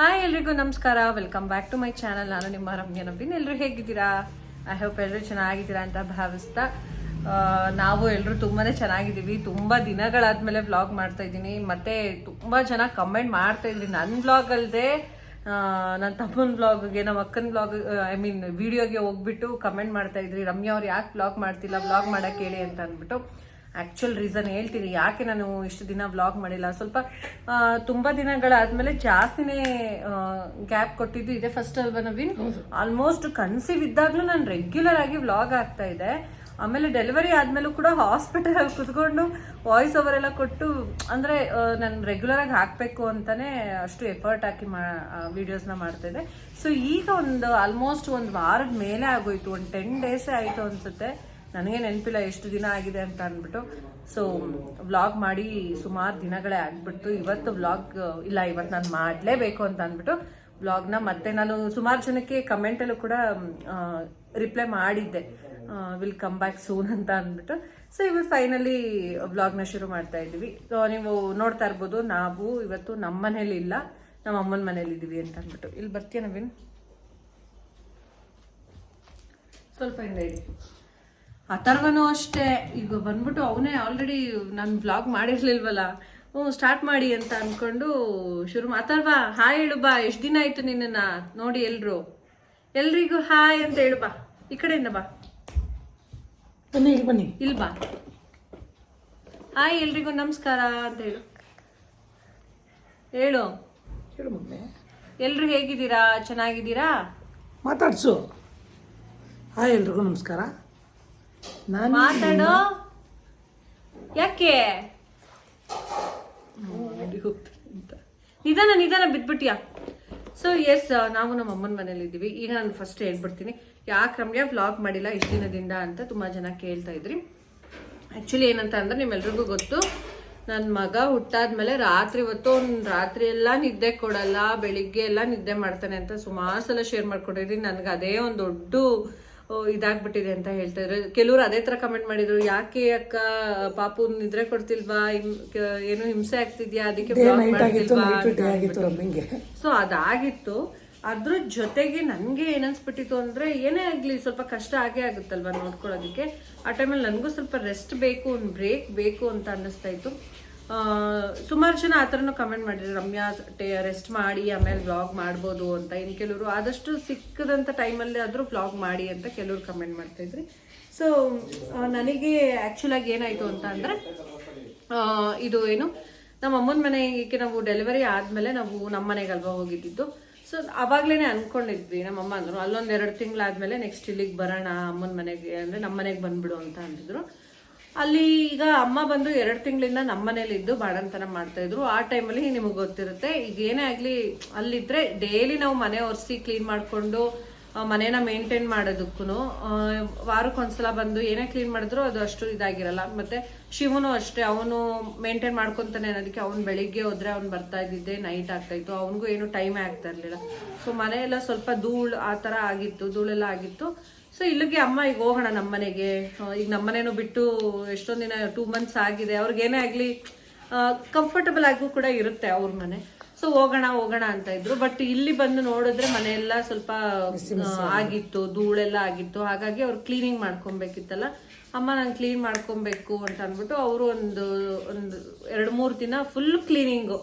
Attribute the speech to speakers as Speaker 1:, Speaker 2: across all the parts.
Speaker 1: Hi ಎಲ್ರಿಗೂ ನಮಸ್ಕಾರ. Welcome back to my channel ನಾನು ನಿಮ್ಮ ರಮ್ಯ ನವೀನ್. ಎಲ್ಲರೂ ಹೇಗಿದ್ದೀರಾ? ಐ ಹೋಪ್ ಎಲ್ಲರೂ ಚೆನ್ನಾಗಿದ್ದೀರಾ ಅಂತ ಭಾವಿಸ್ತಾ ನಾವು ಎಲ್ಲರೂ ತುಂಬಾ ಚೆನ್ನಾಗಿದ್ದೀವಿ. ತುಂಬ ದಿನಗಳಾದ್ಮೇಲೆ ವ್ಲಾಗ್ ಮಾಡ್ತಾ ಇದ್ದೀನಿ. ಮತ್ತೆ ತುಂಬ ಜನ ಕಮೆಂಟ್ ಮಾಡ್ತಾ ಇದ್ರಿ. ನನ್ನ ವ್ಲಾಗ್ ಅಲ್ಲದೆ ನನ್ನ ತಮ್ಮನ ವ್ಲಾಗ್ಗೆ ನಮ್ಮ ಅಕ್ಕನ ವ್ಲಾಗ್ ಐ ಮೀನ್ ವಿಡಿಯೋಗೆ ಹೋಗ್ಬಿಟ್ಟು ಕಮೆಂಟ್ ಮಾಡ್ತಾ ಇದ್ರಿ. ರಮ್ಯಾ ಅವ್ರು ಯಾಕೆ ವ್ಲಾಗ್ ಮಾಡ್ತಿಲ್ಲ? ವ್ಲಾಗ್ ಮಾಡಕ್ಕೆ ಹೇಳಿ ಅಂತ ಅಂದ್ಬಿಟ್ಟು. ಆ್ಯಕ್ಚುಲ್ ರೀಸನ್ ಹೇಳ್ತೀನಿ. ಯಾಕೆ ನಾನು ಇಷ್ಟು ದಿನ ವ್ಲಾಗ್ ಮಾಡಿಲ್ಲ? ಸ್ವಲ್ಪ ತುಂಬ ದಿನಗಳಾದ್ಮೇಲೆ ಜಾಸ್ತಿನೇ ಗ್ಯಾಪ್ ಕೊಟ್ಟಿದ್ದು ಇದೆ ಫಸ್ಟ್ ಅಲ್ವಾ ನವೀನ್? ಆಲ್ಮೋಸ್ಟ್ ಕನ್ಸೀವ್ ಇದ್ದಾಗ್ಲೂ ನಾನು ರೆಗ್ಯುಲರ್ ಆಗಿ ವ್ಲಾಗ್ ಆಗ್ತಾ ಇದೆ ಆಮೇಲೆ ಡೆಲಿವರಿ ಆದ್ಮೇಲೂ ಕೂಡ ಹಾಸ್ಪಿಟಲ್ ಅಲ್ಲಿ ಕುತ್ಕೊಂಡು ವಾಯ್ಸ್ ಓವರ್ ಎಲ್ಲ ಕೊಟ್ಟು ಅಂದ್ರೆ ನಾನು ರೆಗ್ಯುಲರ್ ಆಗಿ ಹಾಕ್ಬೇಕು ಅಂತಾನೆ ಅಷ್ಟು ಎಫರ್ಟ್ ಹಾಕಿ ಮಾ ವಿಡಿಯೋಸ್ನ ಮಾಡ್ತಾ ಇದೆ ಸೊ ಈಗ ಒಂದು ಆಲ್ಮೋಸ್ಟ್ ಒಂದು ವಾರದ ಮೇಲೆ ಆಗೋಯ್ತು. ಒಂದು ಟೆನ್ ಡೇಸೇ ಆಯ್ತು ಅನ್ಸುತ್ತೆ. ನನಗೆ ನೆನಪಿಲ್ಲ ಎಷ್ಟು ದಿನ ಆಗಿದೆ ಅಂತ ಅಂದ್ಬಿಟ್ಟು. ಸೊ ವ್ಲಾಗ್ ಮಾಡಿ ಸುಮಾರು ದಿನಗಳೇ ಆಗಿಬಿಡ್ತು. ಇವತ್ತು ವ್ಲಾಗ್ ಇಲ್ಲ, ಇವತ್ತು ನಾನು ಮಾಡಲೇಬೇಕು ಅಂತ ಅಂದ್ಬಿಟ್ಟು ವ್ಲಾಗ್ನ ಮತ್ತೆ ನಾನು ಸುಮಾರು ಜನಕ್ಕೆ ಕಮೆಂಟಲ್ಲೂ ಕೂಡ ರಿಪ್ಲೈ ಮಾಡಿದ್ದೆ. ವಿಲ್ ಕಮ್ ಬ್ಯಾಕ್ ಸೂನ್ ಅಂತ ಅಂದ್ಬಿಟ್ಟು. ಸೊ ಇವತ್ತು ಫೈನಲಿ ವ್ಲಾಗ್ನ ಶುರು ಮಾಡ್ತಾ ಇದ್ದೀವಿ. ಸೊ ನೀವು ನೋಡ್ತಾ ಇರ್ಬೋದು, ನಾವು ಇವತ್ತು ನಮ್ಮ ಮನೇಲಿ ಇಲ್ಲ ನಮ್ಮ ಅಮ್ಮನ ಮನೇಲಿ ಇದ್ದೀವಿ ಅಂತ ಅಂದ್ಬಿಟ್ಟು. ಇಲ್ಲಿ ಬರ್ತೀಯ ನವೀನ್? ಸ್ವಲ್ಪ ಹಿಂದೆ ಇಡಿ ಅಥರ್ವನು ಅಷ್ಟೇ. ಈಗ ಬಂದ್ಬಿಟ್ಟು ಅವನೇ ಆಲ್ರೆಡಿ ನಾನು ಬ್ಲಾಗ್ ಮಾಡಿರ್ಲಿಲ್ವಲ್ಲ? ಹ್ಞೂ ಸ್ಟಾರ್ಟ್ ಮಾಡಿ ಅಂತ ಅನ್ಕೊಂಡು ಶುರು ಅಥರ್ವ ಹಾಯ್ ಹೇಳು ಬಾ. ಎಷ್ಟು ದಿನ ಆಯ್ತು ನಿನ್ನನ್ನ ನೋಡಿ ಎಲ್ರು? ಎಲ್ರಿಗೂ ಹಾಯ್ ಅಂತ ಹೇಳು ಬಾ. ಈ ಕಡೆಯಿಂದ ಬಾ.
Speaker 2: ಬನ್ನಿ ಇಲ್ಲಿ ಬನ್ನಿ.
Speaker 1: ಇಲ್ಲಿ ಬಾ. ಹಾಯ್ ಎಲ್ರಿಗೂ ನಮಸ್ಕಾರ ಅಂತ ಹೇಳು. ಹೇಳು.
Speaker 2: ಹೇಳು ಮಮ್ಮಿ.
Speaker 1: ಎಲ್ರು ಹೇಗಿದ್ದೀರಾ? ಚೆನ್ನಾಗಿದ್ದೀರಾ?
Speaker 2: ಮಾತಾಡ್ಸು. ಹಾಯ್ ಎಲ್ರಿಗೂ ನಮಸ್ಕಾರ. ನಾನು
Speaker 1: ಮಾತಾಡೋ. ಯಾಕೆ? ನಿಧಾನ ನಿಧಾನ ಬಿದ್ಬಿಟ್ಯಾ ಸೊ ಎಸ್ ನಾವು ನಮ್ಮ ಅಮ್ಮನ ಮನೇಲಿ ಇದ್ದೀವಿ. ಈಗ ನಾನು ಫಸ್ಟ್ ಹೇಳ್ಬಿಡ್ತೀನಿ. ಯಾಕೆ ನಮಗೆ ವ್ಲಾಗ್ ಮಾಡಿಲ್ಲ ಇಷ್ಟು ದಿನದಿಂದ ಅಂತ ತುಂಬಾ ಜನ ಕೇಳ್ತಾ ಇದ್ರಿ. ಆಕ್ಚುಲಿ ಏನಂತ ಅಂದ್ರೆ ನಿಮ್ಮೆಲ್ರಿಗೂ ಗೊತ್ತು. ನನ್ನ ಮಗ ಹುಟ್ಟಾದ್ಮೇಲೆ ರಾತ್ರಿ ಹೊತ್ತು ಒಂದು ರಾತ್ರಿ ಎಲ್ಲ ನಿದ್ದೆ ಕೊಡಲ್ಲ ಬೆಳಿಗ್ಗೆ ಎಲ್ಲ ನಿದ್ದೆ ಮಾಡ್ತಾನೆ ಅಂತ ಸುಮಾರು ಸಲ ಶೇರ್ ಮಾಡ್ಕೊಂಡಿದ್ರಿ ನನಗೆ ಅದೇ ಒಂದು ದೊಡ್ಡ ಇದಾಗ್ಬಿಟ್ಟಿದೆ ಅಂತ ಹೇಳ್ತಾ ಇದ್ರು. ಕೆಲವರು ಅದೇ ತರ ಕಮೆಂಟ್ ಮಾಡಿದ್ರು. ಯಾಕೆ ಅಕ್ಕ ಪಾಪು ನಿದ್ರೆ ಕೊಡ್ತಿಲ್ವಾ? ಏನು ಹಿಂಸೆ ಆಗ್ತಿದ್ಯಾ? ಅದಕ್ಕೆ ಸೊ ಅದಾಗಿತ್ತು. ಅದ್ರ ಜೊತೆಗೆ ನನಗೆ ಏನನ್ಸ್ಬಿಟ್ಟಿತ್ತು ಅಂದ್ರೆ ಏನೇ ಆಗ್ಲಿ ಸ್ವಲ್ಪ ಕಷ್ಟ ಆಗೇ ಆಗುತ್ತಲ್ವಾ ನೋಡ್ಕೊಳ್ಳೋದಕ್ಕೆ? ಆ ಟೈಮಲ್ಲಿ ನನಗೂ ಸ್ವಲ್ಪ ರೆಸ್ಟ್ ಬೇಕು ಒಂದು ಬ್ರೇಕ್ ಬೇಕು ಅಂತ ಅನ್ನಿಸ್ತಾ ಇತ್ತು. ಸುಮಾರು ಜನ ಆ ಥರನೂ ಕಮೆಂಟ್ ಮಾಡಿದ್ರು. ರಮ್ಯಾ ರೆಸ್ಟ್ ಮಾಡಿ, ಆಮೇಲೆ ವ್ಲಾಗ್ ಮಾಡ್ಬೋದು ಅಂತ. ಇನ್ನು ಕೆಲವರು ಆದಷ್ಟು ಸಿಕ್ಕದಂಥ ಟೈಮಲ್ಲಿ ಆದರೂ ವ್ಲಾಗ್ ಮಾಡಿ ಅಂತ ಕೆಲವರು ಕಮೆಂಟ್ ಮಾಡ್ತಾ ಇದ್ರಿ. ಸೊ ನನಗೆ ಆ್ಯಕ್ಚುಲಾಗಿ ಏನಾಯಿತು ಅಂತ ಅಂದರೆ ಇದು ಏನು, ನಮ್ಮ ಅಮ್ಮನ ಮನೆಗೆ ನಾವು ಡೆಲಿವರಿ ಆದ್ಮೇಲೆ ನಾವು ನಮ್ಮ ಮನೆಗೆ ಅಲ್ವಾ ಹೋಗಿದ್ದಿದ್ದು ಸೊ ಅವಾಗಲೇ ಅನ್ಕೊಂಡಿದ್ವಿ. ನಮ್ಮ ಅಮ್ಮ ಅಂದ್ರು, ಅಲ್ಲೊಂದು ಎರಡು ತಿಂಗಳಾದ್ಮೇಲೆ ನೆಕ್ಸ್ಟ್ ಇಲ್ಲಿಗೆ ಬರೋಣ, ಅಮ್ಮನ ಮನೆಗೆ, ಅಂದ್ರೆ ನಮ್ಮ ಮನೆಗೆ ಬಂದ್ಬಿಡು ಅಂತ ಅಂದಿದ್ರು. ಅಲ್ಲಿ ಈಗ ಅಮ್ಮ ಬಂದು ಎರಡು ತಿಂಗಳಿಂದ ನಮ್ಮ ಮನೇಲಿ ಇದ್ದು ಬಾಡಂತನ ಮಾಡ್ತಾ ಇದ್ರು. ಆ ಟೈಮಲ್ಲಿ ನಿಮಗೆ ಗೊತ್ತಿರುತ್ತೆ, ಈಗ ಏನೇ ಆಗಲಿ ಅಲ್ಲಿದ್ರೆ ಡೈಲಿ ನಾವು ಮನೆ ಒರೆಸಿ ಕ್ಲೀನ್ ಮಾಡಿಕೊಂಡು ಮನೇನ ಮೇಂಟೈನ್ ಮಾಡೋದಕ್ಕೂ ವಾರಕ್ಕೊಂದ್ಸಲ ಬಂದು ಏನೇ ಕ್ಲೀನ್ ಮಾಡಿದ್ರು ಅದು ಅಷ್ಟು ಇದಾಗಿರಲ್ಲ. ಮತ್ತೆ ಶಿವನು ಅಷ್ಟೇ, ಅವನು ಮೇಂಟೈನ್ ಮಾಡ್ಕೊತಾನೆ ಅನ್ನೋದಕ್ಕೆ ಅವ್ನು ಬೆಳಿಗ್ಗೆ ಹೋದ್ರೆ ಅವ್ನು ಬರ್ತಾ ಇದ್ದಿದ್ದೆ ನೈಟ್ ಆಗ್ತಾ ಇತ್ತು. ಅವನಿಗೂ ಏನು ಟೈಮೇ ಆಗ್ತಾ ಇರಲಿಲ್ಲ. ಸೊ ಮನೆಯೆಲ್ಲ ಸ್ವಲ್ಪ ಧೂಳು ಆ ಥರ ಆಗಿತ್ತು, ಧೂಳೆಲ್ಲ ಆಗಿತ್ತು. ಸೊ ಇಲ್ಲಿಗೆ ಅಮ್ಮ ಈಗ ಹೋಗೋಣ ನಮ್ಮ ಮನೆಗೆ. ಈಗ ನಮ್ಮನೇನು ಬಿಟ್ಟು ಎಷ್ಟೊಂದು ದಿನ ಟೂ ಮಂತ್ಸ್ ಆಗಿದೆ. ಅವ್ರಿಗೇನೇ ಆಗಲಿ ಕಂಫರ್ಟಬಲ್ ಆಗೂ ಕೂಡ ಇರುತ್ತೆ ಅವ್ರ ಮನೆ. ಸೊ ಹೋಗೋಣ ಹೋಗೋಣ ಅಂತ ಇದ್ರು. ಬಟ್ ಇಲ್ಲಿ ಬಂದು ನೋಡಿದ್ರೆ ಮನೆಯೆಲ್ಲ ಸ್ವಲ್ಪ ಆಗಿತ್ತು ಧೂಳೆಲ್ಲ ಆಗಿತ್ತು. ಹಾಗಾಗಿ ಅವ್ರು ಕ್ಲೀನಿಂಗ್ ಮಾಡ್ಕೊಬೇಕಿತ್ತಲ್ಲ. ಅಮ್ಮ ನಾನು ಕ್ಲೀನ್ ಮಾಡ್ಕೊಬೇಕು ಅಂತ ಅಂದ್ಬಿಟ್ಟು ಅವರು ಒಂದು ಒಂದು ಎರಡು ಮೂರು ದಿನ ಫುಲ್ ಕ್ಲೀನಿಂಗು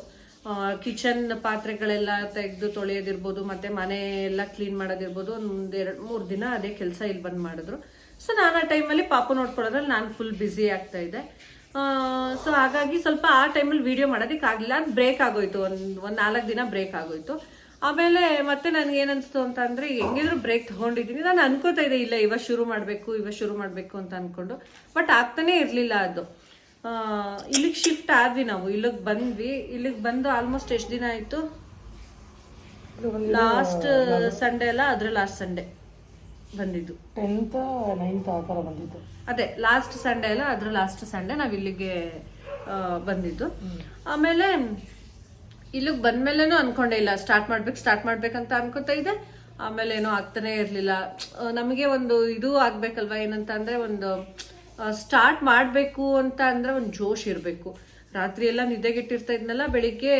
Speaker 1: ಕಿಚನ್ ಪಾತ್ರೆಗಳೆಲ್ಲ ತೆಗೆದು ತೊಳೆಯೋದಿರ್ಬೋದು, ಮತ್ತೆ ಮನೆ ಎಲ್ಲ ಕ್ಲೀನ್ ಮಾಡೋದಿರ್ಬೋದು, ಒಂದು ಎರಡು ಮೂರು ದಿನ ಅದೇ ಕೆಲಸ ಇಲ್ಲಿ ಬಂದು ಮಾಡಿದ್ರು. ಸೊ ನಾನು ಆ ಟೈಮಲ್ಲಿ ಪಾಪು ನೋಡ್ಕೊಳ್ಳೋದ್ರಲ್ಲಿ ನಾನು ಫುಲ್ ಬ್ಯುಸಿ ಆಗ್ತಾ ಇದ್ದೆ. ಸೊ ಹಾಗಾಗಿ ಸ್ವಲ್ಪ ಆ ಟೈಮಲ್ಲಿ ವೀಡಿಯೋ ಮಾಡೋದಕ್ಕೆ ಆಗಲಿಲ್ಲ. ಅದು ಬ್ರೇಕ್ ಆಗೋಯ್ತು. ಒಂದು ಒಂದು ನಾಲ್ಕು ದಿನ ಬ್ರೇಕ್ ಆಗೋಯ್ತು. ಆಮೇಲೆ ಮತ್ತೆ ನನಗೆ ಏನನ್ಸ್ತು ಅಂತ ಅಂದರೆ, ಹೆಂಗಿದ್ರು ಬ್ರೇಕ್ ತೊಗೊಂಡಿದ್ದೀನಿ. ನಾನು ಅನ್ಕೋತಾ ಇದ್ದೆ, ಇಲ್ಲ, ಇವಾಗ ಶುರು ಮಾಡಬೇಕು, ಇವಾಗ ಶುರು ಮಾಡಬೇಕು ಅಂತ ಅಂದ್ಕೊಂಡು ಬಟ್ ಆಗ್ತಾನೇ ಇರಲಿಲ್ಲ ಅದು. ಇಲ್ಲಿಗೆ ಶಿಫ್ಟ್ ಆದ್ವಿ ನಾವು. ಇಲ್ಲಿಗೆ ಬಂದ್ವಿ. ಇಲ್ಲಿಗೆ ಬಂದು ಆಲ್ಮೋಸ್ಟ್ ಎಷ್ಟು ದಿನ ಆಯ್ತು? ಲಾಸ್ಟ್ ಸಂಡೇ ಅಲ್ಲ ಅದ್ರ ಲಾಸ್ಟ್ ಸಂಡೇ ಬಂದಿದ್ದು.
Speaker 2: ಟೆಂತ್ ನೈನ್ತ್ ಆ ಥರ ಬಂದಿದ್ದು.
Speaker 1: ಅದೇ ಲಾಸ್ಟ್ ಸಂಡೇ ಅಲ್ಲ ಅದ್ರ ಲಾಸ್ಟ್ ಸಂಡೇ ನಾವು ಇಲ್ಲಿಗೆ ಬಂದಿದ್ದು. ಆಮೇಲೆ ಇಲ್ಲಿಗೆ ಬಂದ್ಮೇಲೆನೂ ಅನ್ಕೊಂಡೇ ಇಲ್ಲ ಸ್ಟಾರ್ಟ್ ಮಾಡ್ಬೇಕು ಸ್ಟಾರ್ಟ್ ಮಾಡ್ಬೇಕಂತ ಅನ್ಕೋತಾ ಇದ್ದೆ. ಆಮೇಲೆ ಏನೋ ಆಗ್ತಾನೆ ಇರ್ಲಿಲ್ಲ. ನಮಗೆ ಒಂದು ಇದು ಆಗ್ಬೇಕಲ್ವಾ ಏನಂತ ಅಂದ್ರೆ ಒಂದು ಸ್ಟಾರ್ಟ್ ಮಾಡಬೇಕು ಅಂತ ಅಂದರೆ ಒಂದು ಜೋಶ್ ಇರಬೇಕು. ರಾತ್ರಿ ಎಲ್ಲ ನಿದ್ದೆಗೆಟ್ಟಿರ್ತಾ ಇದ್ನಲ್ಲ, ಬೆಳಿಗ್ಗೆ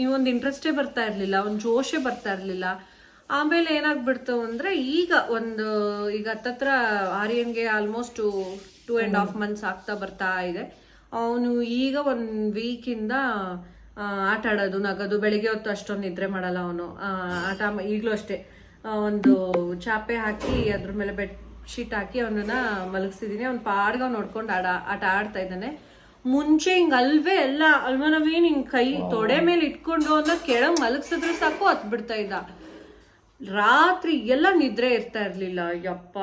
Speaker 1: ಈ ಒಂದು ಇಂಟ್ರೆಸ್ಟೇ ಬರ್ತಾ ಇರಲಿಲ್ಲ ಒಂದು ಜೋಶೇ ಬರ್ತಾ ಇರಲಿಲ್ಲ. ಆಮೇಲೆ ಏನಾಗ್ಬಿಡ್ತು ಅಂದರೆ ಈಗ ಒಂದು, ಈಗ ಹತ್ತತ್ರ ಆರ್ಯನ್ಗೆ almost two and half months ಆಗ್ತಾ ಬರ್ತಾ ಇದೆ. ಅವನು ಈಗ ಒಂದು ವೀಕಿಂದ ಆಟ ಆಡೋದು, ನಗೋದು, ಬೆಳಿಗ್ಗೆ ಹೊತ್ತು ಅಷ್ಟೊಂದು ನಿದ್ರೆ ಮಾಡಲ್ಲ ಅವನು. ಆಟ ಈಗಲೂ ಅಷ್ಟೇ. ಒಂದು ಚಾಪೆ ಹಾಕಿ ಅದ್ರ ಮೇಲೆ ಬೆಡ್ ಶೀಟ್ ಹಾಕಿ ಅವನನ್ನ ಮಲಗಿಸಿದೀನಿ. ಅವ್ನ ಪಾಡ್ಗ ಅವ್ನ್ ನೋಡ್ಕೊಂಡು ಆಡ ಆಟ ಆಡ್ತಾ ಇದ್ದಾನೆ. ಮುಂಚೆ ಹಿಂಗೆ ಅಲ್ವೇ ಎಲ್ಲ ಅಲ್ವನವೇನ್ ಹಿಂಗ್ ಕೈ ತೊಡೆ ಮೇಲೆ ಇಟ್ಕೊಂಡು ಅವನ್ನ ಕೆಳಗೆ ಮಲಗ್ಸಿದ್ರೆ ಸಾಕು ಹತ್ ಬಿಡ್ತಾ ಇದ್ದ. ರಾತ್ರಿ ಎಲ್ಲ ನಿದ್ರೆ ಇರ್ತಾ ಇರ್ಲಿಲ್ಲ. ಯಪ್ಪ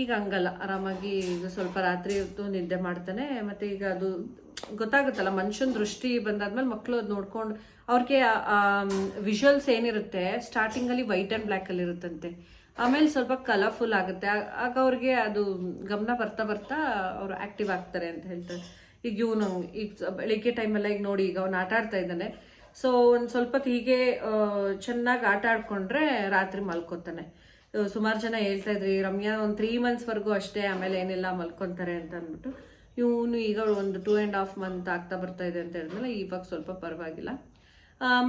Speaker 1: ಈಗ ಹಂಗಲ್ಲ. ಆರಾಮಾಗಿ ಈಗ ಸ್ವಲ್ಪ ರಾತ್ರಿ ಹೊತ್ತು ನಿದ್ದೆ ಮಾಡ್ತಾನೆ. ಮತ್ತೆ ಈಗ ಅದು ಗೊತ್ತಾಗುತ್ತಲ್ಲ ಮನುಷ್ಯನ ದೃಷ್ಟಿ ಬಂದಾದ್ಮೇಲೆ ಮಕ್ಕಳು ಅದು ನೋಡ್ಕೊಂಡು ಅವ್ರಿಗೆ ವಿಜುವಲ್ಸ್ ಏನಿರುತ್ತೆ ಸ್ಟಾರ್ಟಿಂಗ್ ಅಲ್ಲಿ ವೈಟ್ ಅಂಡ್ ಬ್ಲ್ಯಾಕಲ್ಲಿ ಇರುತ್ತಂತೆ ಆಮೇಲೆ ಸ್ವಲ್ಪ ಕಲರ್ಫುಲ್ ಆಗುತ್ತೆ. ಆಗ ಅವ್ರಿಗೆ ಅದು ಗಮನ ಬರ್ತಾ ಬರ್ತಾ ಅವರು ಆಕ್ಟಿವ್ ಆಗ್ತಾರೆ ಅಂತ ಹೇಳ್ತಾರೆ. ಈಗ ಇವನು, ಈಗ ಬೆಳಿಗ್ಗೆ ಟೈಮೆಲ್ಲ ಈಗ ನೋಡಿ ಈಗ ಅವ್ನು ಆಟ ಆಡ್ತಾ ಇದ್ದಾನೆ. ಸೊ ಒಂದು ಸ್ವಲ್ಪ ಹೀಗೆ ಚೆನ್ನಾಗಿ ಆಟ ಆಡ್ಕೊಂಡ್ರೆ ರಾತ್ರಿ ಮಲ್ಕೋತಾನೆ. ಸುಮಾರು ಜನ ಹೇಳ್ತಾ ಇದ್ರಿ ರಮ್ಯಾ ಒಂದು ತ್ರೀ ಮಂತ್ಸ್ವರೆಗೂ ಅಷ್ಟೇ, ಆಮೇಲೆ ಏನಿಲ್ಲ ಮಲ್ಕೊತಾರೆ ಅಂತ ಅಂದ್ಬಿಟ್ಟು. ಇವನು ಈಗ ಒಂದು ಟೂ ಆ್ಯಂಡ್ ಹಾಫ್ ಮಂತ್ ಆಗ್ತಾ ಬರ್ತಾ ಇದೆ ಅಂತ ಹೇಳಿದ್ಮೇಲೆ, ಇವಾಗ ಸ್ವಲ್ಪ ಪರವಾಗಿಲ್ಲ.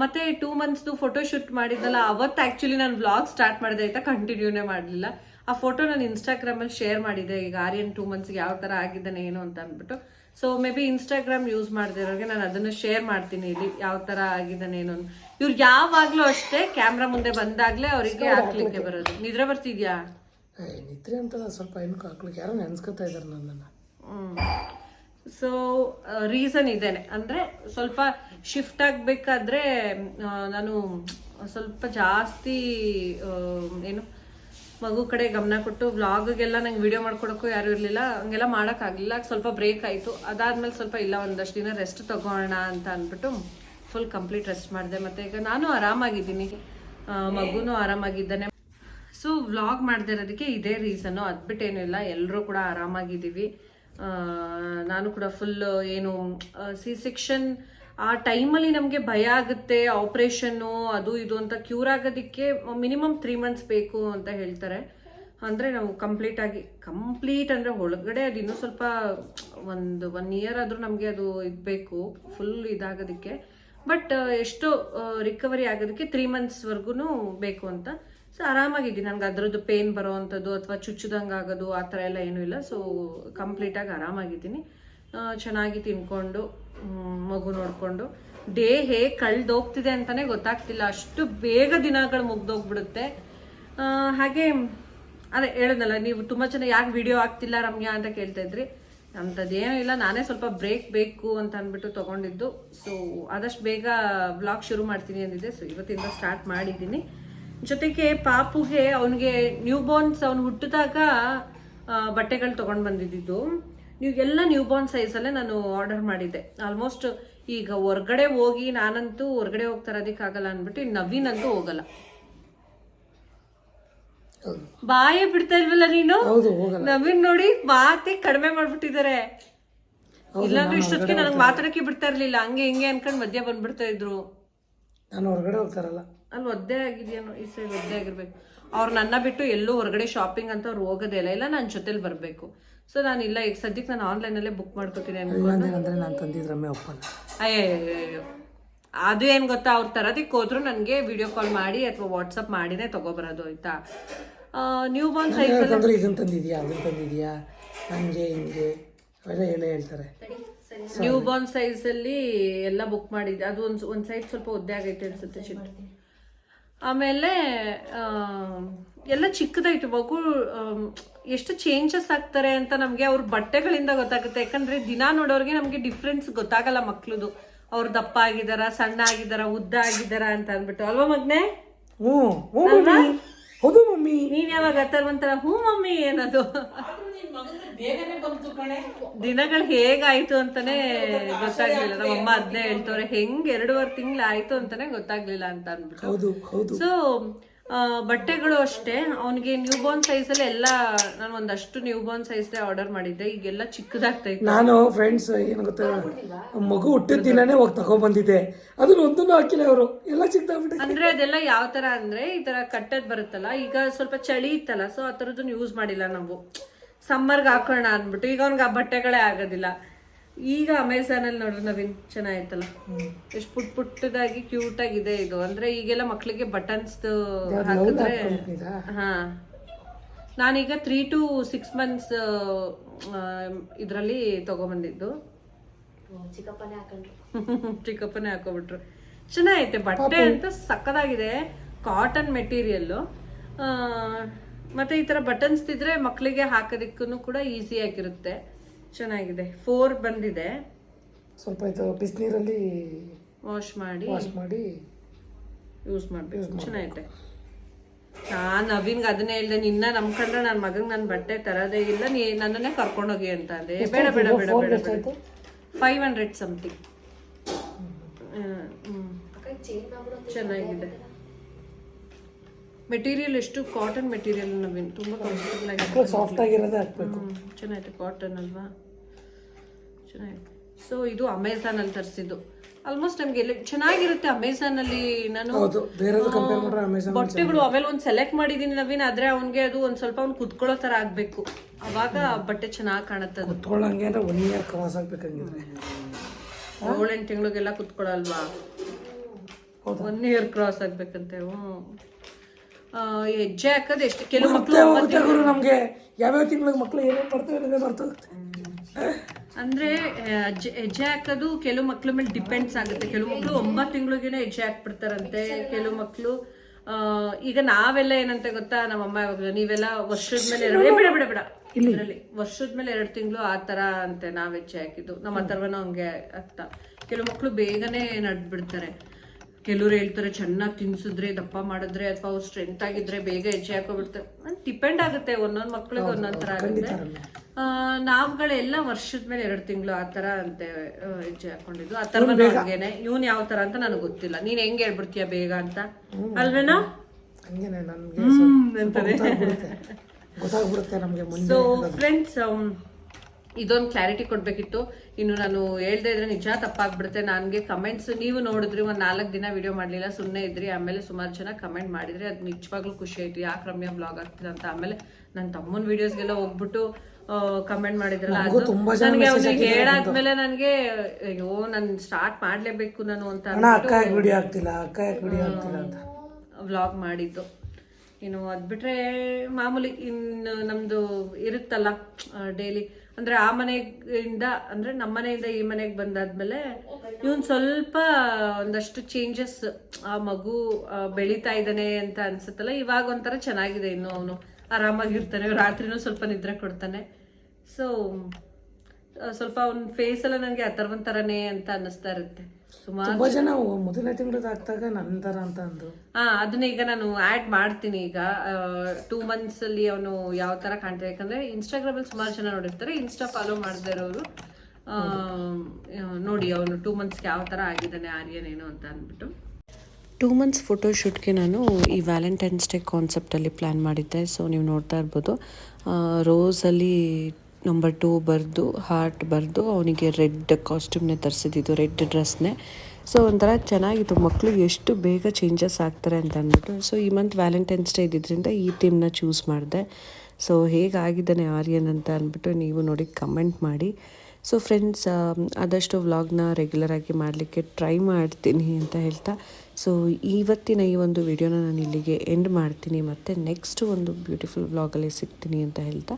Speaker 1: ಮತ್ತೆ ಟೂ ಮಂತ್ಸ್ದು ಫೋಟೋ ಶೂಟ್ ಮಾಡಿದ್ನಲ್ಲ ಅವತ್ತು ಆ್ಯಕ್ಚುಲಿ ನಾನು ವ್ಲಾಗ್ ಸ್ಟಾರ್ಟ್ ಮಾಡಿದೆ ಆಯ್ತಾ ಕಂಟಿನ್ಯೂನೇ ಮಾಡಲಿಲ್ಲ. ಆ ಫೋಟೋ ನಾನು ಇನ್ಸ್ಟಾಗ್ರಾಮಲ್ಲಿ ಶೇರ್ ಮಾಡಿದೆ ಈಗ ಆರ್ಯನ್ ಟೂ ಮಂತ್ಸ್ಗೆ ಯಾವ ಥರ ಆಗಿದ್ದಾನೆ ಏನು ಅಂತ ಅಂದ್ಬಿಟ್ಟು. So may be Instagram use ಮಾಡ್ದಿರೋರಿಗೆ ನಾನು ಅದನ್ನು ಶೇರ್ ಮಾಡ್ತೀನಿ ಇಲ್ಲಿ ಯಾವ ಥರ ಆಗಿದ್ದಾನೆ ಏನು ಇವ್ರು ಯಾವಾಗಲೂ ಅಷ್ಟೇ ಕ್ಯಾಮ್ರಾ ಮುಂದೆ ಬಂದಾಗಲೇ ಅವರಿಗೆ ಹಾಕ್ಲಿಕ್ಕೆ ಬರೋದು. ನಿದ್ರೆ ಬರ್ತಿದ್ಯಾ?
Speaker 2: ನಿದ್ರೆ ಅಂತ ಸ್ವಲ್ಪ ಏನಕ್ಕೆ ಹಾಕ್ಲಿಕ್ಕೆ ಯಾರೋ ನೆನ್ಸ್ಕೊತಾ ಇದ್ದಾರೆ ನನ್ನನ್ನು.
Speaker 1: ಸೊ ರೀಸನ್ ಇದೇನೆ. ಅಂದ್ರೆ ಸ್ವಲ್ಪ ಶಿಫ್ಟ್ ಆಗಬೇಕಾದ್ರೆ ನಾನು ಸ್ವಲ್ಪ ಜಾಸ್ತಿ ಏನು, ಮಗು ಕಡೆ ಗಮನ ಕೊಟ್ಟು ವ್ಲಾಗ್ಗೆಲ್ಲ ನಂಗೆ ವಿಡಿಯೋ ಮಾಡ್ಕೊಡಕ್ಕೂ ಯಾರು ಇರಲಿಲ್ಲ. ಹಂಗೆಲ್ಲ ಮಾಡೋಕ್ಕಾಗಲಿಲ್ಲ. ಸ್ವಲ್ಪ ಬ್ರೇಕ್ ಆಯಿತು. ಅದಾದ್ಮೇಲೆ ಸ್ವಲ್ಪ ಇಲ್ಲ, ಒಂದಷ್ಟು ದಿನ ರೆಸ್ಟ್ ತಗೋಣ ಅಂತ ಅಂದ್ಬಿಟ್ಟು ಫುಲ್ ಕಂಪ್ಲೀಟ್ ರೆಸ್ಟ್ ಮಾಡಿದೆ. ಮತ್ತೆ ಈಗ ನಾನು ಆರಾಮಾಗಿದ್ದೀನಿ. ಮಗುನು ಆರಾಮಾಗಿದ್ದಾನೆ. ಸೊ ವ್ಲಾಗ್ ಮಾಡದೇ ಇರೋದಕ್ಕೆ ಇದೇ ರೀಸನ್ನು ಅದ್ಬಿಟ್ಟೇನು ಇಲ್ಲ ಎಲ್ಲರೂ ಕೂಡ ಆರಾಮಾಗಿದ್ದೀವಿ. ನಾನು ಕೂಡ ಫುಲ್ ಏನು ಸಿ ಸೆಕ್ಷನ್ ಆ ಟೈಮಲ್ಲಿ ನಮಗೆ ಭಯ ಆಗುತ್ತೆ ಆಪ್ರೇಷನ್ನು ಅದು ಇದು ಅಂತ ಕ್ಯೂರ್ ಆಗೋದಕ್ಕೆ ಮಿನಿಮಮ್ ತ್ರೀ ಮಂತ್ಸ್ ಬೇಕು ಅಂತ ಹೇಳ್ತಾರೆ. ಅಂದರೆ ನಾವು ಕಂಪ್ಲೀಟ್ ಆಗಿ ಕಂಪ್ಲೀಟ್ ಅಂದರೆ ಒಳಗಡೆ ಅದು ಇನ್ನೂ ಸ್ವಲ್ಪ ಒಂದು ಒನ್ ಇಯರ್ ಆದರೂ ನಮಗೆ ಅದು ಇದು ಬೇಕು ಫುಲ್ ಇದಾಗೋದಕ್ಕೆ ಬಟ್ ಎಷ್ಟು ರಿಕವರಿ ಆಗೋದಕ್ಕೆ ತ್ರೀ ಮಂತ್ಸ್ವರೆಗೂ ಬೇಕು ಅಂತ. ಸೊ ಆರಾಮಾಗಿದ್ದೀನಿ ನನಗೆ ಅದರದ್ದು ಪೇನ್ ಬರೋ ಅಂಥದ್ದು ಅಥವಾ ಚುಚ್ಚದಂಗೆ ಆಗೋದು ಆ ಥರ ಎಲ್ಲ ಏನೂ ಇಲ್ಲ. ಸೊ ಕಂಪ್ಲೀಟಾಗಿ ಆರಾಮಾಗಿದ್ದೀನಿ. ಚೆನ್ನಾಗಿ ತಿನ್ಕೊಂಡು ಮಗು ನೋಡಿಕೊಂಡು. ಡೇ ಹೇಗೆ ಕಳ್ದೋಗ್ತಿದೆ ಅಂತಲೇ ಗೊತ್ತಾಗ್ತಿಲ್ಲ. ಅಷ್ಟು ಬೇಗ ದಿನಗಳು ಮುಗ್ದೋಗ್ಬಿಡುತ್ತೆ. ಹಾಗೆ, ಅದೇ ಹೇಳಿದ್ನಲ್ಲ, ನೀವು ತುಂಬ ಚೆನ್ನಾಗಿ ಯಾಕೆ ವಿಡಿಯೋ ಆಗ್ತಿಲ್ಲ ರಮ್ಯಾ ಅಂತ ಕೇಳ್ತಾಯಿದ್ರಿ ಅಂಥದ್ದೇನೂ ಇಲ್ಲ. ನಾನೇ ಸ್ವಲ್ಪ ಬ್ರೇಕ್ ಬೇಕು ಅಂತ ಅಂದ್ಬಿಟ್ಟು ತಗೊಂಡಿದ್ದು. ಸೊ ಆದಷ್ಟು ಬೇಗ ಬ್ಲಾಗ್ ಶುರು ಮಾಡ್ತೀನಿ ಅಂದಿದ್ದೆ. ಸೊ ಇವತ್ತಿಂದ ಸ್ಟಾರ್ಟ್ ಮಾಡಿದ್ದೀನಿ. ಜೊತೆಗೆ ಪಾಪುಗೆ ಅವನಿಗೆ ನ್ಯೂ ಬೋರ್ನ್ಸ್ ಅವ್ನು ಹುಟ್ಟಿದಾಗ ಬಟ್ಟೆಗಳು ತೊಗೊಂಡು ಬಂದಿದ್ದು. ನೀವು ಎಲ್ಲ ನ್ಯೂ ಬೋರ್ನ್ ಸೈಜಲ್ಲೇ ನಾನು ಆರ್ಡರ್ ಮಾಡಿದ್ದೆ. ಆಲ್ಮೋಸ್ಟ್ ಈಗ ಹೊರ್ಗಡೆ ಹೋಗಿ ನಾನಂತೂ ಹೊರ್ಗಡೆ ಹೋಗ್ತಾ ಇರೋದಕ್ಕಾಗಲ್ಲ ಅಂದ್ಬಿಟ್ಟು ನವೀನಂತೂ ನವೀನ್ ಅಂತೂ ಹೋಗಲ್ಲ. ಬಾಯೇ ಬಿಡ್ತಾ ಇಲ್ವಲ್ಲ ನೀನು? ನವೀನ್ ನೋಡಿ ಮಾತೆ ಕಡಿಮೆ ಮಾಡ್ಬಿಟ್ಟಿದ್ದಾರೆ. ಇಲ್ಲಾಂದ್ರೆ ಇಷ್ಟೊತ್ತಿಗೆ ನನಗೆ ಮಾತಾಡಕ್ಕೆ ಬಿಡ್ತಾ ಇರ್ಲಿಲ್ಲ. ಹಂಗೆ ಹಿಂಗೆ ಅನ್ಕೊಂಡ್ ಮಧ್ಯ ಬಂದ್ಬಿಡ್ತಾ ಇದ್ರು.
Speaker 2: ನಾನು ಹೊರಗಡೆ ಹೋಗ್ತಾರಲ್ಲ
Speaker 1: ಅಲ್ಲಿ ಒದ್ದೆ ಆಗಿದೆಯೇನೋ? ಈ ಸೈಡ್ ಒದ್ದೆ ಆಗಿರ್ಬೇಕು. ಅವ್ರು ನನ್ನ ಬಿಟ್ಟು ಎಲ್ಲೂ ಹೊರಗಡೆ ಶಾಪಿಂಗ್ ಅಂತ ಅವ್ರು ಹೋಗೋದೇ ಇಲ್ಲ. ಇಲ್ಲ ನನ್ನ ಜೊತೆಲಿ ಬರಬೇಕು. ಸೊ ನಾನು ಇಲ್ಲ ಈಗ ಸದ್ಯಕ್ಕೆ ನಾನು ಆನ್ಲೈನಲ್ಲೇ ಬುಕ್ ಮಾಡ್ಕೋತೀನಿ ಅನ್ಕೊಂಡು
Speaker 2: ನಾನು ತಂದಿದ್ದು ರಮ್ಯ ಒಪ್ಪಲ್ಲ.
Speaker 1: ಅಯ್ಯೋ ಅದು ಏನು ಗೊತ್ತಾ? ಅವ್ರ ತರದಕ್ಕೆ ಹೋದ್ರು ನನಗೆ ವಿಡಿಯೋ ಕಾಲ್ ಮಾಡಿ ಅಥವಾ ವಾಟ್ಸಪ್ ಮಾಡಿನೇ ತೊಗೊಬರೋದು ಆಯ್ತಾ? ನ್ಯೂ ಬಾರ್ನ್ ಸೈಜ್
Speaker 2: ಅಂದ್ರೆ ಇದನ್ನ ತಂದಿದ್ಯಾ? ಅದನ್ನ ತಂದಿದ್ಯಾ? ಹಂಗೆ ಹಿಂಗೆ. ಅವೆಲ್ಲ ಹೇಳೇ ಹೇಳ್ತಾರೆ.
Speaker 1: ನ್ಯೂ ಬಾರ್ನ್ ಸೈಜ್ ಅಲ್ಲಿ ಎಲ್ಲ ಬುಕ್ ಮಾಡಿದ್ದೆ. ಅದು ಒಂದು ಒಂದು ಸೈಡ್ ಸ್ವಲ್ಪ ಒದ್ದೆ ಆಗೈತೆ ಅನ್ಸುತ್ತೆ ಚಿಕ್ಕ ಆಮೇಲೆ ಎಲ್ಲ ಚಿಕ್ಕದಾಯ್ತು. ಮಗು ಎಷ್ಟು ಚೇಂಜಸ್ ಆಗ್ತಾರೆ ಅಂತ ನಮಗೆ ಅವ್ರ ಬಟ್ಟೆಗಳಿಂದ ಗೊತ್ತಾಗುತ್ತೆ. ಯಾಕಂದ್ರೆ ದಿನ ನೋಡೋರಿಗೆ ನಮಗೆ ಡಿಫ್ರೆನ್ಸ್ ಗೊತ್ತಾಗಲ್ಲ ಮಕ್ಳದು. ಅವ್ರು ದಪ್ಪ ಆಗಿದಾರ ಸಣ್ಣ ಆಗಿದಾರ ಉದ್ದ ಆಗಿದಾರ ಅಂತ ಅಂದ್ಬಿಟ್ಟು. ಅಲ್ವಾ ಮಗ್ನೆ?
Speaker 2: ಹ್ಞೂ ಹೌದು ಮಮ್ಮಿ.
Speaker 1: ನೀನ್ ಯಾವಾಗ ಒಂಥರ ಹ್ಞೂ ಮಮ್ಮಿ ಏನದು? ದಿನಗಳು ಹೇಗಾಯ್ತು ಅಂತಾನೆ ಗೊತ್ತಾಗ್ಲಿಲ್ಲ. ನಮ್ಮಮ್ಮ ಅದ್ನೇ ಹೇಳ್ತವ್ರೆ ಹೆಂಗ್ ಎರಡೂವರೆ ತಿಂಗ್ಳು ಆಯ್ತು ಅಂತಾನೆ ಗೊತ್ತಾಗ್ಲಿಲ್ಲ ಅಂತ ಅಂದ್ಬಿಟ್ಟು.
Speaker 2: ಹೌದು ಹೌದು.
Speaker 1: ಸೊ ಬಟ್ಟೆಗಳು ಅಷ್ಟೇ. ಅವನಿಗೆ ನ್ಯೂ ಬೋರ್ನ್ ಸೈಜ್ ಅಲ್ಲಿ ಎಲ್ಲ ನಾನು ಒಂದಷ್ಟು ನ್ಯೂ ಬೋರ್ನ್ ಸೈಜ್ ಆರ್ಡರ್ ಮಾಡಿದ್ದೆ. ಈಗೆಲ್ಲ ಚಿಕ್ಕದಾಗ್ತಾ ಇತ್ತು.
Speaker 2: ನಾನು ಫ್ರೆಂಡ್ಸ್ ಏನು ಗೊತ್ತಾ? ಮಗು ಹುಟ್ಟಿದ ದಿನನೇ ಹೋಗಿ ತಗೊಂಡ್ಬಂದಿದ್ದೆ ಅದನ್ನ ಒಂದನ್ನು ಹಾಕಿಲ್ಲ ಅವರು. ಎಲ್ಲ ಚಿಕ್ಕದಾಗ್ಬಿಟ್ಟು
Speaker 1: ಅಂದ್ರೆ ಅದೆಲ್ಲ ಯಾವ ತರ ಅಂದ್ರೆ ಈ ತರ ಕಟ್ಟದ್ ಬರುತ್ತಲ್ಲ ಈಗ ಸ್ವಲ್ಪ ಚಳಿ ಇತ್ತಲ್ಲ ಸೊ ಆ ತರದನ್ನ ಯೂಸ್ ಮಾಡಿಲ್ಲ ನಾವು. ಸಮ್ಮರ್ಗೆ ಹಾಕೋಣ ಅಂದ್ಬಿಟ್ಟು. ಈಗ ಅವ್ನಿಗೆ ಆ ಬಟ್ಟೆಗಳೇ ಆಗೋದಿಲ್ಲ. ಈಗ ಅಮೆಝಾನ್ ಅಲ್ಲಿ ನೋಡ್ರಿ ನವೀನ್ ಚೆನ್ನಾಗಿತ್ತಲ್ಲ. ಎಷ್ಟು ಪುಟ್ ಪುಟ್ಟದಾಗಿ ಕ್ಯೂಟ್ ಆಗಿದೆ ಇದು. ಅಂದ್ರೆ ಈಗೆಲ್ಲ ಮಕ್ಳಿಗೆ ಬಟನ್ಸ್ ಹಾಕಿದ್ರೆ ಹಾ. ನಾನೀಗ ತ್ರೀ ಟು ಸಿಕ್ಸ್ ಮಂತ್ಸ್ ಇದರಲ್ಲಿ ತಗೊಂಬಂದಿದ್ದು.
Speaker 3: ಚಿಕ್ಕಪ್ಪನೇ ಹಾಕೊಂಡ್ರು.
Speaker 1: ಚಿಕ್ಕಪ್ಪನೇ ಹಾಕೋಬಿಟ್ರು ಚೆನ್ನಾಗೈತೆ ಬಟ್ಟೆ ಅಂತ ಸಕ್ಕದಾಗಿದೆ. ಕಾಟನ್ ಮೆಟೀರಿಯಲ್ಲು ಮತ್ತೆ ಈ ತರ ಬಟನ್ಸ್ ಇದ್ರೆ ಮಕ್ಕಳಿಗೆ ಹಾಕೋದಕ್ಕೂ ಕೂಡ ಈಸಿ ಆಗಿರುತ್ತೆ. ಚೆನ್ನಾಗಿದೆ. ಫೋರ್ ಬಂದಿದೆ.
Speaker 2: ಸ್ವಲ್ಪ ಇದು ಬಿಸಿನೀರಲ್ಲಿ
Speaker 1: ವಾಶ್ ಮಾಡಿ
Speaker 2: ವಾಶ್ ಮಾಡಿ
Speaker 1: ಯೂಸ್ ಮಾಡಬೇಕು. ಚೆನ್ನಾಗಿದೆ. ನಾನು ನವೀನ್ಗೆ ಅದನ್ನೇ ಹೇಳ್ದೆ ನಿನ್ನ ನಂಬ್ಕೊಂಡ್ರೆ ನನ್ನ ಮಗಂಗೆ ನನ್ನ ಬಟ್ಟೆ ತರೋದೇ ಇಲ್ಲ ನೀ ನನ್ನನ್ನೇ ಕರ್ಕೊಂಡೋಗಿ ಅಂತ ಅಂದೆ. ಬೇಡ ಬೇಡ ಬೇಡ ಬೇಡ ಬೇಡ. ಫೈವ್ ಹಂಡ್ರೆಡ್ ಸಮಥಿಂಗ್ ಚೆನ್ನಾಗಿದೆ. ಮೆಟೀರಿಯಲ್ ಎಷ್ಟು? Cotton material Naveen. ತುಂಬಾ ಕಂಫರ್ಟಬಲ್ ಆಗಿದೆ.
Speaker 2: ಸಾಫ್ಟ್ ಆಗಿರೋದೇ ಹಾಕ್ಬೇಕು.
Speaker 1: ಚೆನ್ನಾಗಿದೆ ಕಾಟನ್ ಅಲ್ವಾ? ಚೆನ್ನಾಗಿದೆ ಸೊ ಇದು ಅಮೆಝಾನಲ್ಲಿ ತರಿಸಿದ್ದು. ಆಲ್ಮೋಸ್ಟ್ ನಮ್ಗೆ ಎಲ್ಲ ಚೆನ್ನಾಗಿರುತ್ತೆ ಅಮೆಝಾನಲ್ಲಿ ನಾನು ಬಟ್ಟೆಗಳು ಆಮೇಲೆ ಒಂದು ಸೆಲೆಕ್ಟ್ ಮಾಡಿದೀನಿ ನವೀನ್ ಆದರೆ ಅವ್ನಿಗೆ ಅದು ಒಂದು ಸ್ವಲ್ಪ ಅವ್ನು ಕುತ್ಕೊಳ್ಳೋ ತರ ಆಗಬೇಕು. ಅವಾಗ ಬಟ್ಟೆ ಚೆನ್ನಾಗಿ ಕಾಣುತ್ತೆ ಅದು.
Speaker 2: ಕುತ್ಕೊಳ್ಳಂಗೆ ಅಂದ್ರೆ ಒನ್ ಇಯರ್ ಕವಾಸ್ ಆಗ್ಬೇಕಂಗಿದ್ರೆ.
Speaker 1: ಏಳೆಂಟು ತಿಂಗಳಿಗೆಲ್ಲ ಕುತ್ಕೊಳ್ಳಲ್ವಾ ಒನ್ ಇಯರ್ ಕ್ರಾಸ್ ಆಗ್ಬೇಕಂತೆ ಹ್ಞೂ ಹೆಜ್ಜೆ ಹಾಕೋದು ಎಷ್ಟು ಕೆಲವು ಮಕ್ಕಳು
Speaker 2: ನಮಗೆ ಗುರು ನಮ್ಗೆ. ಯಾವ್ಯಾವ ತಿಂಗಳಿಗೆ ಮಕ್ಕಳು ಏನೇನು ಬರ್ತವೆ ಅನ್ನೋದೇ ಮರ್ತೋಗುತ್ತೆ
Speaker 1: ಅಂದ್ರೆ ಹೆಜ್ಜೆ ಹಾಕೋದು ಕೆಲವು ಮಕ್ಳ ಮೇಲೆ ಡಿಪೆಂಡ್ಸ್ ಆಗುತ್ತೆ. ಕೆಲವು ಮಕ್ಳು ಒಂಬತ್ತು ತಿಂಗಳಿಗೆನೆ ಹೆಜ್ಜೆ ಹಾಕ್ಬಿಡ್ತಾರಂತೆ. ಕೆಲವು ಮಕ್ಳು ಆ, ಈಗ ನಾವೆಲ್ಲ ಏನಂತ ಗೊತ್ತಾ? ನಮ್ಮಮ್ಮ ಯಾವಾಗ ನೀವೆಲ್ಲ ವರ್ಷದ ಮೇಲೆ ಎರಡು ಬಿಡ ಬಿಡ ಬಿಡ. ಇದರಲ್ಲಿ ವರ್ಷದ ಮೇಲೆ ಎರಡು ತಿಂಗಳು ಆ ತರ ಅಂತೆ ನಾವ್ ಹೆಜ್ಜೆ ಹಾಕಿದ್ದು. ನಮ್ಮ ಅಥರ್ವನ ಹಂಗೆ ಅರ್ಥ. ಕೆಲವು ಮಕ್ಳು ಬೇಗನೆ ನಡ್ಬಿಡ್ತಾರೆ ಕೆಲವ್ರು ಹೇಳ್ತಾರೆ ಚೆನ್ನಾಗಿ ತಿನ್ಸಿದ್ರೆ ದಪ್ಪ ಮಾಡಿದ್ರೆ ಅಥವಾ ಅವ್ರು ಸ್ಟ್ರೆಂತ್ ಆಗಿದ್ರೆ ಬೇಗ ಹೆಜ್ಜೆ ಹಾಕೋಬಿಡ್ತಾರೆ ಡಿಪೆಂಡ್ ಆಗುತ್ತೆ. ಒಂದೊಂದ್ ಮಕ್ಳಿಗೆ ಒಂದೊಂದ್ ತರ ಆಗುತ್ತೆ. ಆ, ನಾವುಗಳೆಲ್ಲ ವರ್ಷದ ಮೇಲೆ ಎರಡು ತಿಂಗಳು ಆ ತರ ಅಂತೆ ಹೆಜ್ಜೆ ಹಾಕೊಂಡಿದ್ದು. ಆ ತರ ಹಾಗೇನೆ ಇವ್ನ್ ಯಾವ ತರ ಅಂತ ನನಗೆ ಗೊತ್ತಿಲ್ಲ. ನೀನ್ ಹೆಂಗ್ ಹೇಳ್ಬಿಡ್ತೀಯ ಬೇಗ ಅಂತ? ಅಲ್ವೇನಾ? ಸೊ ಫ್ರೆಂಡ್ಸ್ ಇದೊಂದು ಕ್ಲಾರಿಟಿ ಕೊಡ್ಬೇಕಿತ್ತು. ಇನ್ನು ನಾನು ಹೇಳ್ದೆ ಇದ್ರೆ ನಿಜ ತಪ್ಪಾಗ್ಬಿಡುತ್ತೆ. ನನಗೆ ಕಮೆಂಟ್ಸ್ ನೀವು ನೋಡಿದ್ರಿ ಒಂದು ನಾಲ್ಕು ದಿನ ವಿಡಿಯೋ ಮಾಡಲಿಲ್ಲ ಸುಮ್ಮನೆ ಇದ್ರಿ. ಆಮೇಲೆ ಸುಮಾರು ಜನ ಕಮೆಂಟ್ ಮಾಡಿದ್ರಿ ಅದು ನಿಜವಾಗ್ಲೂ ಖುಷಿ ಆಯ್ತು. ಯಾಕೆ ರಮ್ಯಾ ಬ್ಲಾಗ್ ಆಗ್ತಿದೆ ಅಂತ ಆಮೇಲೆ ನನ್ನ ತಮ್ಮನ ವಿಡಿಯೋಸ್ಗೆಲ್ಲ ಹೋಗ್ಬಿಟ್ಟು ಕಮೆಂಟ್ ಮಾಡಿದ್ರಲ್ಲ ಅದು ನನಗೆ ಅವ್ನಿಗೆ ಹೇಳಾದ್ಮೇಲೆ ನನಗೆ ಅಯ್ಯೋ ನಾನು ಸ್ಟಾರ್ಟ್ ಮಾಡ್ಲೇಬೇಕು ನಾನು ಅಂತ
Speaker 2: ವಿಡಿಯೋ ಆಗ್ತಿಲ್ಲ ಅಕ್ಕ ವಿಡಿಯೋ ಆಗ್ತಿಲ್ಲ ಅಂತ?
Speaker 1: ವ್ಲಾಗ್ ಮಾಡಿದ್ದು. ಇನ್ನು ಅದು ಬಿಟ್ರೆ ಮಾಮೂಲಿ ಇನ್ನು ನಮ್ದು ಇರುತ್ತಲ್ಲ ಡೈಲಿ ಅಂದ್ರೆ ಆ ಮನೆಯಿಂದ ಅಂದ್ರೆ ನಮ್ಮ ಮನೆಯಿಂದ ಈ ಮನೆಗೆ ಬಂದಾದ್ಮೇಲೆ ಇವನ್ ಸ್ವಲ್ಪ ಒಂದಷ್ಟು ಚೇಂಜಸ್ ಆ ಮಗು ಆ, ಬೆಳೀತಾ ಇದ್ದಾನೆ ಅಂತ ಅನ್ಸುತ್ತಲ್ಲ ಇವಾಗ ಒಂಥರ ಚೆನ್ನಾಗಿದೆ ಇನ್ನು ಅವನು. ಆರಾಮಾಗಿರ್ತಾನೆ ರಾತ್ರಿನೂ ಸ್ವಲ್ಪ ನಿದ್ರೆ ಕೊಡ್ತಾನೆ. ಸೊ ಸ್ವಲ್ಪ ಅವ್ನ ಫೇಸ್ ಎಲ್ಲ ನನಗೆ ಅಥರ್ವನ್ ಥರನೇ ಅಂತ ಅನ್ನಿಸ್ತಾ ಇರುತ್ತೆ. ಸುಮಾರು
Speaker 2: ತುಂಬಾ ಜನ ಮೊದಲನೇ ತಿಂಗಳದ ನಂತರ ಅಂತ ಅಂದು
Speaker 1: ಹಾ ಅದನ್ನ ಈಗ ನಾನು ಆ್ಯಡ್ ಮಾಡ್ತೀನಿ ಈಗ. ಟೂ ಮಂತ್ಸ್ ಅಲ್ಲಿ ಅವನು ಯಾವ ತರ ಕಾಣ್ತಾರೆ ಯಾಕಂದ್ರೆ ಇನ್ಸ್ಟಾಗ್ರಾಮ್ ಅಲ್ಲಿ ಸುಮಾರು ಜನ ನೋಡಿರ್ತಾರೆ. ಇನ್ಸ್ಟಾ ಫಾಲೋ ಮಾಡದೇ ಇರೋರು. ಆ, ನೋಡಿ ಅವನು ಟೂ ಮಂತ್ಸ್ಗೆ ಯಾವ ತರ ಆಗಿದ್ದಾನೆ ಆರ್ಯನ್ ಏನು ಅಂತ ಅಂದ್ಬಿಟ್ಟು.
Speaker 4: ಟೂ ಮಂತ್ಸ್ ಫೋಟೋಶೂಟ್ಗೆ ನಾನು ಈ ವ್ಯಾಲೆಂಟೈನ್ಸ್ ಡೇ ಕಾನ್ಸೆಪ್ಟಲ್ಲಿ ಪ್ಲ್ಯಾನ್ ಮಾಡಿದ್ದೆ. ಸೊ ನೀವು ನೋಡ್ತಾ ಇರ್ಬೋದು. ರೋಸಲ್ಲಿ ನಂಬರ್ ಟೂ ಬರೆದು ಹಾರ್ಟ್ ಬರೆದು, ಅವನಿಗೆ ರೆಡ್ ಕಾಸ್ಟ್ಯೂಮ್ನೇ ತರಿಸಿದ್ದು ರೆಡ್ ಡ್ರೆಸ್ನೇ ಸೊ ಒಂಥರ ಚೆನ್ನಾಗಿತ್ತು. ಮಕ್ಕಳು ಎಷ್ಟು ಬೇಗ ಚೇಂಜಸ್ ಆಗ್ತಾರೆ ಅಂತ ಅಂದ್ಬಿಟ್ಟು. ಸೊ ಈ ಮಂತ್ ವ್ಯಾಲೆಂಟೈನ್ಸ್ ಡೇ ಇದ್ದಿದ್ದರಿಂದ ಈ ಥೀಮ್ನ ಚೂಸ್ ಮಾಡಿದೆ. ಸೊ ಹೇಗಾಗಿದ್ದಾನೆ ಆರ್ಯನ್ ಅಂತ ಅಂದ್ಬಿಟ್ಟು ನೀವು ನೋಡಿ ಕಮೆಂಟ್ ಮಾಡಿ. ಸೊ ಫ್ರೆಂಡ್ಸ್ ಆದಷ್ಟು ವ್ಲಾಗ್ನ ರೆಗ್ಯುಲರಾಗಿ ಮಾಡಲಿಕ್ಕೆ ಟ್ರೈ ಮಾಡ್ತೀನಿ ಅಂತ ಹೇಳ್ತಾ. ಸೊ ಇವತ್ತಿನ ಈ ಒಂದು ವಿಡಿಯೋನ ನಾನು ಇಲ್ಲಿಗೆ ಎಂಡ್ ಮಾಡ್ತೀನಿ. ಮತ್ತು ನೆಕ್ಸ್ಟ್ ಒಂದು ಬ್ಯೂಟಿಫುಲ್ ವ್ಲಾಗಲ್ಲಿ ಸಿಗ್ತೀನಿ ಅಂತ ಹೇಳ್ತಾ.